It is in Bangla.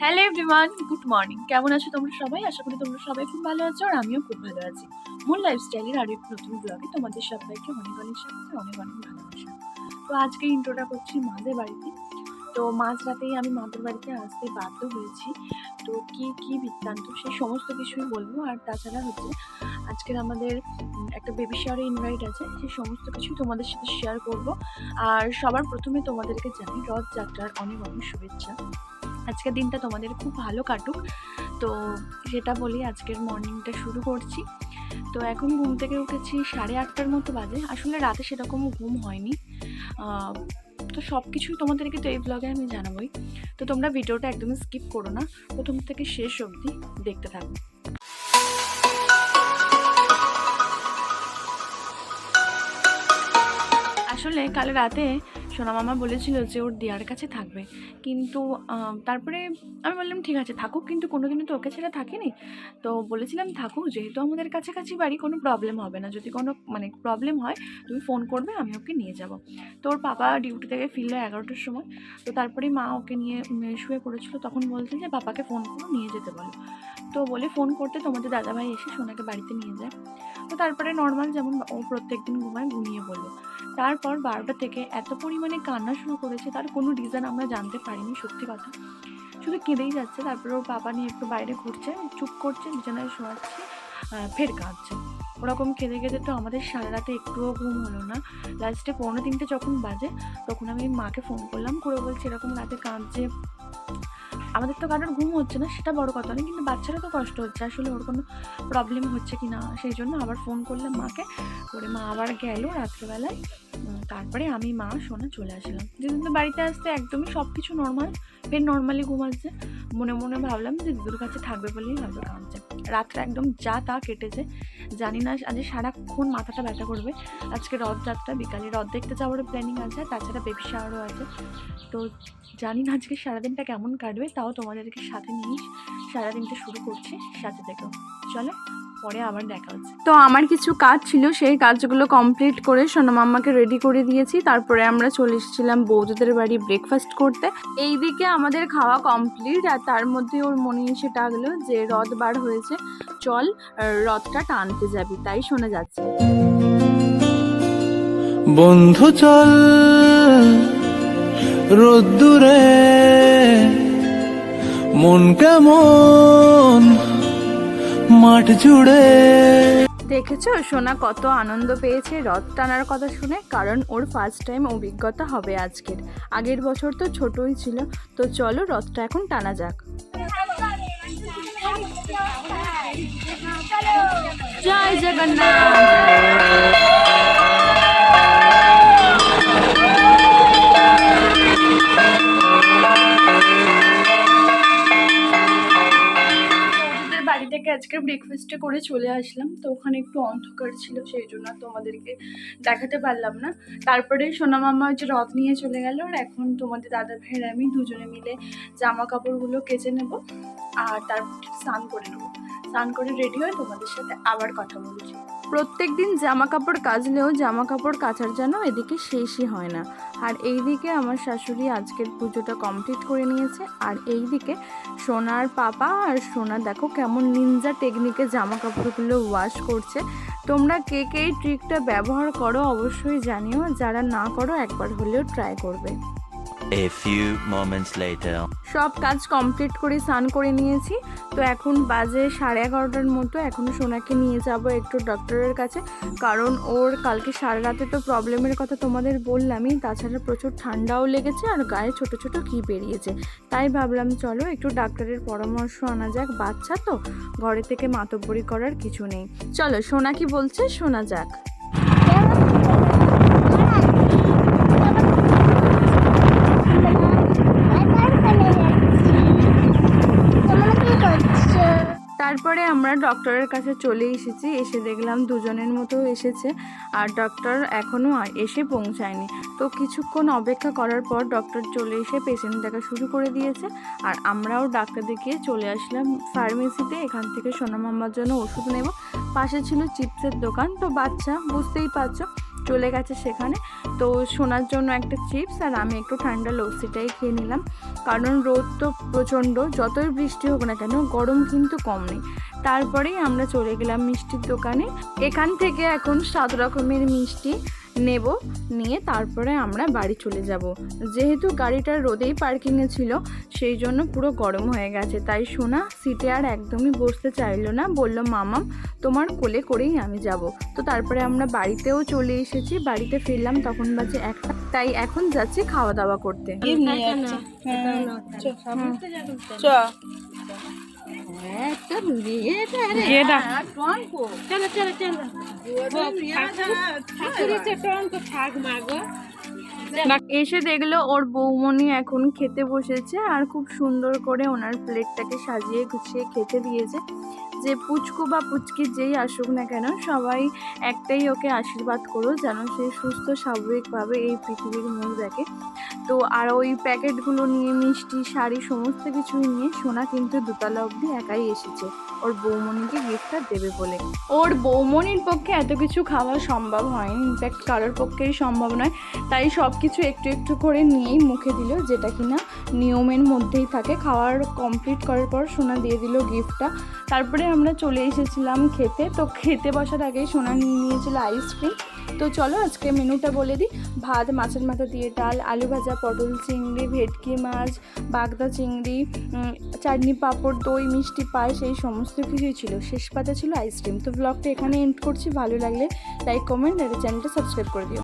হ্যালো এভরিওয়ান গুড মর্নিং কেমন আছো তোমরা সবাই? আশা করি তোমরা সবাই খুব ভালো আছো আর আমিও খুব ভালো আছি। মূল লাইফস্টাইলের আরও একটি নতুন ব্লগে তোমাদের সবাইকে অনেক অনেক স্বাগত, অনেক অনেক ভালোবাসা। তো আজকে ইন্ট্রোটা করছি মাদের বাড়িতে। তো মাঝ রাতেই আমি মাদের বাড়িতে আসতে বাধ্য হয়েছি। তো কি কি বৃত্তান্ত, সেই সমস্ত কিছুই বলব। আর তাছাড়া হচ্ছে, আজকের আমাদের একটা বেবি শেয়ারে ইনভাইট আছে। সেই সমস্ত কিছুই তোমাদের সাথে শেয়ার করব। আর সবার প্রথমে তোমাদেরকে জানি রথযাত্রার অনেক অনেক শুভেচ্ছা। আজকের দিনটা তোমাদের খুব ভালো কাটুক। তো সেটা বলি, আজকের মর্নিংটা শুরু করছি। তো এখন ঘুম থেকে উঠেছি সাড়ে আটটার মতো বাজে। আসলে রাতে সেরকম ঘুম হয়নি। তো সব কিছুই তোমাদেরকে তো এই ব্লগে আমি জানাবোই। তো তোমরা ভিডিওটা একদমই স্কিপ করো না। প্রথম থেকে শেষ অবধি দেখতে থাকো। আসলে কাল রাতে সোনা মামা বলেছিল যে ওর দেয়ার কাছে থাকবে। কিন্তু তারপরে আমি বললাম, ঠিক আছে, থাকুক, কিন্তু কোনোদিনও তো ওকে ছেড়ে থাকিনি। তো বলেছিলাম, থাকুক, যেহেতু আমাদের কাছাকাছি বাড়ি, কোনো প্রবলেম হবে না। যদি কোনো মানে প্রবলেম হয়, তুমি ফোন করবে, আমি ওকে নিয়ে যাব। তো ওর পাপা ডিউটি থেকে ফিরলো এগারোটার সময়। তো তারপরে মা ওকে নিয়ে শুয়ে পড়েছিল। তখন বলছে যে পাপাকে ফোন করো, নিয়ে যেতে বলো। তো বলে ফোন করতে তোমাদের দাদাভাই এসে সোনাকে বাড়িতে নিয়ে যায়। তো তারপরে নর্মাল যেমন ও প্রত্যেক দিন ঘুমায়, ঘুমিয়ে বলল তারপর বারোটা থেকে এত পরিমাণে কান্না শুরু করেছে, তার কোনো রিজন আমরা জানতে পারিনি, সত্যি কথা। শুধু কেঁদেই যাচ্ছে, তারপর ওর বাবা নিয়ে একটু বাইরে ঘুরছে, চুপ করছে, বিছানায় শোয়াচ্ছে ফের কাঁদছে। ওরকম কেঁদে কেঁদে তো আমাদের সারা রাতে একটুও ঘুম হলো না। লাস্টে পৌনে তিনটে যখন বাজে, তখন আমি মাকে ফোন করলাম, করে বলছি, এরকম রাতে কাঁদছে আমাদের তো কারোর ঘুম হচ্ছে না, সেটা বড় কথা নয়, কিন্তু বাচ্চারা তো কষ্ট হচ্ছে, আসলে ওর কোনো প্রবলেম হচ্ছে কি না সেই জন্য আবার ফোন করলাম মাকে, করে মা আবার গেল রাত্রেবেলায় তারপরে আমি, মা, সোনা চলে আসলাম। যেদিন তো বাড়িতে আসতে একদমই সব কিছু নর্মাল ফের নর্মালি ঘুম আসছে, মনে মনে ভাবলাম যে দিদুর কাছে থাকবে বলেই হয়তো কাঁদছে। রাত্রে একদম যা তা কেটেছে। জানি না আজ সারাক্ষণ মাথাটা ব্যথা করবে। আজকে রথযাত্রা, বিকালে রথ দেখতে যাওয়ারও প্ল্যানিং আছে তাছাড়া বেবি শাওয়ারও আছে। তো জানি না আজকে সারাদিনটা কেমন কাটবে, তাও তোমাদেরকে সাথে নিয়ে সারাদিনটা শুরু করছি, সাথে থেকেও। চলো। পরে আবার দেখা হচ্ছে। তো আমার কিছু কাজ ছিল সেই কাজগুলো কমপ্লিট করে সোনা মাম্মাকে রেডি করে দিয়েছি। তারপরে আমরা চলে এসেছিলাম বৌদিদের বাড়ি ব্রেকফাস্ট করতে। এইদিকে আমাদের খাওয়া কমপ্লিট আর তার মধ্যে ওর মনে এসে ডাকলো যে রথ বার হয়েছে। চল রথটা টানতে যাবি তাই শোনা যাচ্ছে। বন্ধু চল। রোদ্দুরে মন কেমন? মাঠ জুড়ে। দেখেছ সোনা কত আনন্দ পেয়েছে রথ টানার কথা শুনে কারণ ওর ফার্স্ট টাইম অভিজ্ঞতা হবে আজকের। আগের বছর তো ছোটই ছিল তো চলো রথটা এখন টানা যাক। জয় জগন্নাথ। আজকে ব্রেকফাস্টে করে চলে আসলাম। তো ওখানে একটু অন্ধকার ছিল, সেই জন্য তোমাদেরকে দেখাতে পারলাম না। তারপরে সোনা মামা হচ্ছে রথ নিয়ে চলে গেল আর এখন তোমাদের দাদা ভাইয়ের আমি দুজনে মিলে জামা কাপড়গুলো কেচে নেব আর তারপর স্নান করে নেব। স্নান করে রেডি হয়ে তোমাদের সাথে আবার কথা বলছি। প্রত্যেক দিন জামা কাপড় কাচলেও জামা কাপড় কাচার যেন এদিকে শেষই হয় না। আর এইদিকে আমার শাশুড়ি আজকের পুজোটা কমপ্লিট করে নিয়েছে। আর এইদিকে সোনার পাপা আর সোনা দেখো কেমন নিনজা টেকনিকে জামা কাপড়গুলো ওয়াশ করছে। তোমরা কে কে এই ট্রিকটা ব্যবহার করো অবশ্যই জানিও। যারা না করো একবার হলেও ট্রাই করবে। A few moments later. সব কাজ কমপ্লিট করে, স্নান করে নিয়েছি। তো এখন বাজে সাড়ে এগারোটার মতো। এখনও সোনাকে নিয়ে যাব একটু ডক্টরের কাছে। কারণ ওর কালকে সারা রাতে তো প্রবলেমের কথা তোমাদের বললামই। তাছাড়া প্রচুর ঠান্ডাও লেগেছে আর গায়ে ছোট ছোট কি বেরিয়েছে। তাই ভাবলাম, চলো একটু ডাক্তারের পরামর্শ আনা যাক। বাচ্চা তো, ঘরে থেকে মাতব্বরি করার কিছু নেই। চলো সোনা কি বলছে, শোনা যাক। তারপরে আমরা ডক্টরের কাছে চলে এসেছি, এসে দেখলাম দুজনের মতো এসেছে আর ডক্টর এখনও এসে পৌঁছায়নি। তো কিছুক্ষণ অপেক্ষা করার পর ডক্টর চলে এসে পেশেন্ট দেখা শুরু করে দিয়েছে আর আমরাও ডাক্তার দেখিয়ে চলে আসলাম ফার্মেসিতে এখান থেকে সোনা মাম্মার জন্য ওষুধ নেব। পাশে ছিল চিপসের দোকান। তো বাচ্চা, বুঝতেই পারছ চলে গেছে সেখানে। তো শোনার জন্য একটা চিপস আর আমি একটু ঠান্ডা লস্যিটাই খেয়ে নিলাম। কারণ রোদ তো প্রচণ্ড, যতই বৃষ্টি হোক না কেন গরম কিন্তু কম নেই। তারপরেই আমরা চলে গেলাম মিষ্টির দোকানে। এখান থেকে এখন সাত রকমের মিষ্টি। নেব নিয়ে তারপরে আমরা বাড়ি চলে যাব। যেহেতু গাড়িটা রোদেই পার্কিংয়ে ছিল সেই জন্য পুরো গরম হয়ে গেছে। তাই সোনা সিটে আর একদমই বসতে চাইলো না। বলল মামাম তোমার কোলে করেই আমি যাব। তো তারপরে আমরা বাড়িতেও চলে এসেছি। বাড়িতে ফিরলাম তখন বাজে একটা। তাই এখন যাচ্ছি খাওয়া দাওয়া করতে এসে দেখল ওর বৌমনি এখন খেতে বসেছে আর খুব সুন্দর করে ওনার প্লেটটাকে সাজিয়ে গুছিয়ে খেতে দিয়েছে। যে পুচকু বা পুচকি যেই আসুক না কেন, সবাই একটাই ওকে আশীর্বাদ করো যেন সে সুস্থ, স্বাভাবিকভাবে এই পৃথিবীর মুখ দেখে। তো আর ওই প্যাকেটগুলো নিয়ে, মিষ্টি, শাড়ি সমস্ত কিছু নিয়ে সোনা কিন্তু দোতলা অবধি একাই এসেছে। ওর বৌমনিকে গিফটটা দেবে বলে। ওর বৌমনির পক্ষে এত কিছু খাওয়া সম্ভব হয়নি। ইনফ্যাক্ট কারোর পক্ষেই সম্ভব নয়। তাই সব কিছু একটু একটু করে নিয়েই মুখে দিল, যেটা কিনা নিয়মের মধ্যেই থাকে। খাওয়ার কমপ্লিট করার পর সোনা দিয়ে দিল গিফটটা তারপরে আমরা চলে এসেছিলাম খেতে। তো খেতে বসার আগেই সোনা নিয়ে নিয়েছিল আইসক্রিম তো চলো আজকে মেনুটা বলে দিই। ভাত, মাছের মাথা দিয়ে ডাল, আলু ভাজা, পটল চিংড়ি, ভেটকি মাছ, বাগদা চিংড়ি চাটনি পাঁপড়, দই, মিষ্টি পায়েস, এই সমস্ত কিছুই ছিল। শেষ পাতা ছিল আইসক্রিম তো ব্লগটা এখানে এন্ড করছি। ভালো লাগলে লাইক কমেন্ট আর চ্যানেলটা সাবস্ক্রাইব করে দিও।